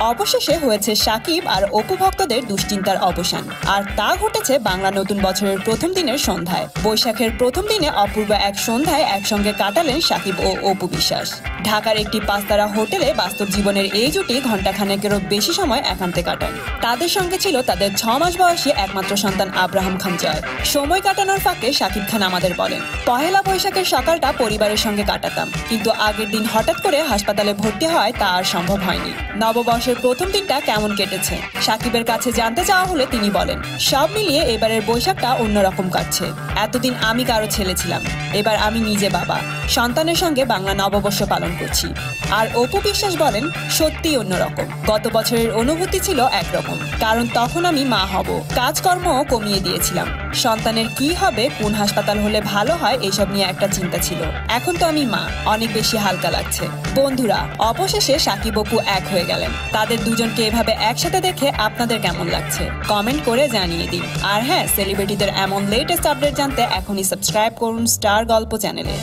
অবশেষে হয়েছে সাকিব আর অপু ভক্তদের দুশ্চিন্তার অবসান। আর তা ঘটেছে বাংলা নতুন বছরের প্রথম দিনের সন্ধ্যায়। বৈশাখের প্রথম দিনে অপূর্ব এক সন্ধ্যায় একসঙ্গে কাটালেন সাকিব ও অপু বিশ্বাস। ঢাকার একটি পাঁচতারা হোটেলে বাস্তব জীবনের এই জুটি ঘণ্টাখানেকেরও বেশি সময় একান্তে কাটান। তাদের সঙ্গে ছিল তাদের ছ মাস বয়সী একমাত্র সন্তান আব্রাহাম খান জয়। সময় কাটানোর ফাঁকে সাকিব খান আমাদের বলেন, পহেলা বৈশাখের সকালটা পরিবারের সঙ্গে কাটাতাম। কিন্তু আগের দিন হঠাৎ করে হাসপাতালে ভর্তি হয় তা আর সম্ভব হয়নি। নববর্ষের প্রথম দিনটা কেমন কেটেছে? সাকিবের কাছে জানতে চাওয়া হলে তিনি বলেন, সব মিলিয়ে এবারের বৈশাখটা অন্যরকম কাটছে। এতদিন আমি কারও ছেলে ছিলাম, এবার আমি নিজে বাবা। সন্তানের সঙ্গে বাংলা নববর্ষ পালন করছি। আর অপু বিশ্বাস বলেন সত্যি অন্যরকম। গত বছরের অনুভূতি ছিল একরকম। কারণ তখন আমি মা হব। কাজকর্মও কমিয়ে দিয়েছিলাম। সন্তানের কি হবে, কোন হাসপাতাল হলে ভালো হয়, এসব নিয়ে একটা চিন্তা ছিল। এখন তো আমি মা। অনেক বেশি হালকা লাগছে। বন্ধুরা, অবশেষে সাকিব অপু এক হয়ে গেলেন। তাদের দুজনকে এভাবে একসাথে দেখে আপনাদের কেমন লাগছে? কমেন্ট করে জানিয়ে দিন। আর হ্যাঁ সেলিব্রিটিদের এমন লেটেস্ট আপডেট জানতে এখনই সাবস্ক্রাইব করুন স্টার গল্প চ্যানেলে